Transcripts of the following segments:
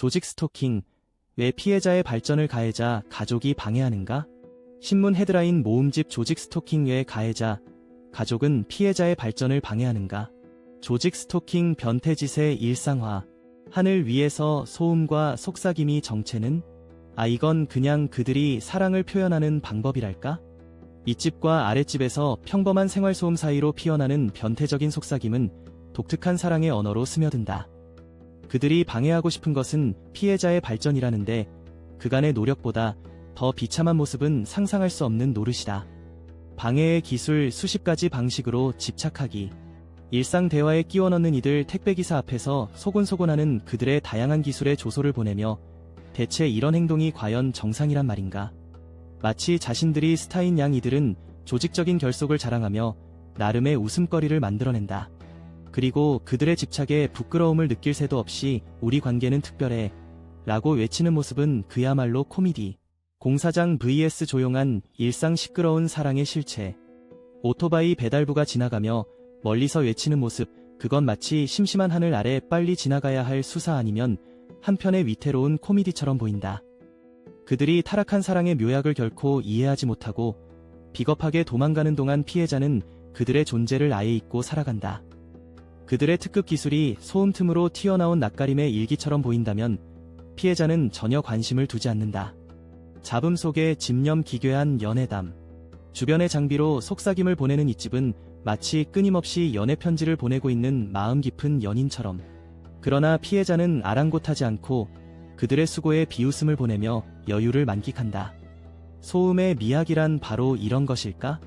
조직 스토킹, 왜 피해자의 발전을 가해자 가족이 방해하는가? 신문 헤드라인 모음집 조직 스토킹 외 가해자, 가족은 피해자의 발전을 방해하는가? 조직 스토킹 변태짓의 일상화, 하늘 위에서 소음과 속삭임이 정체는? 아 이건 그냥 그들이 사랑을 표현하는 방법이랄까? 윗집과 아랫집에서 평범한 생활소음 사이로 피어나는 변태적인 속삭임은 독특한 사랑의 언어로 스며든다. 그들이 방해하고 싶은 것은 피해자의 발전이라는데 그간의 노력보다 더 비참한 모습은 상상할 수 없는 노릇이다. 방해의 기술 수십 가지 방식으로 집착하기. 일상 대화에 끼워 넣는 이들 택배기사 앞에서 소곤소곤하는 그들의 다양한 기술의 조소를 보내며 대체 이런 행동이 과연 정상이란 말인가? 마치 자신들이 스타인 양 이들은 조직적인 결속을 자랑하며 나름의 웃음거리를 만들어낸다. 그리고 그들의 집착에 부끄러움을 느낄 새도 없이 우리 관계는 특별해 라고 외치는 모습은 그야말로 코미디. 공사장 vs 조용한 일상 시끄러운 사랑의 실체. 오토바이 배달부가 지나가며 멀리서 외치는 모습, 그건 마치 심심한 하늘 아래 빨리 지나가야 할 수사 아니면 한편의 위태로운 코미디처럼 보인다. 그들이 타락한 사랑의 묘약을 결코 이해하지 못하고 비겁하게 도망가는 동안 피해자는 그들의 존재를 아예 잊고 살아간다. 그들의 특급 기술이 소음 틈으로 튀어나온 낯가림의 일기처럼 보인다면 피해자는 전혀 관심을 두지 않는다. 잡음 속에 집념 기괴한 연애담. 주변의 장비로 속삭임을 보내는 이 집은 마치 끊임없이 연애 편지를 보내고 있는 마음 깊은 연인처럼. 그러나 피해자는 아랑곳하지 않고 그들의 수고에 비웃음을 보내며 여유를 만끽한다. 소음의 미학이란 바로 이런 것일까?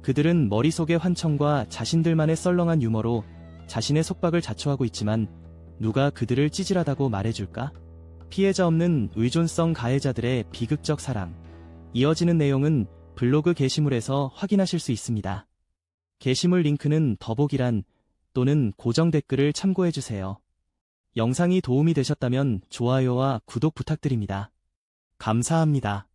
그들은 머릿속의 환청과 자신들만의 썰렁한 유머로 자신의 속박을 자초하고 있지만 누가 그들을 찌질하다고 말해줄까? 피해자 없는 의존성 가해자들의 비극적 사랑. 이어지는 내용은 블로그 게시물에서 확인하실 수 있습니다. 게시물 링크는 더보기란 또는 고정 댓글을 참고해주세요. 영상이 도움이 되셨다면 좋아요와 구독 부탁드립니다. 감사합니다.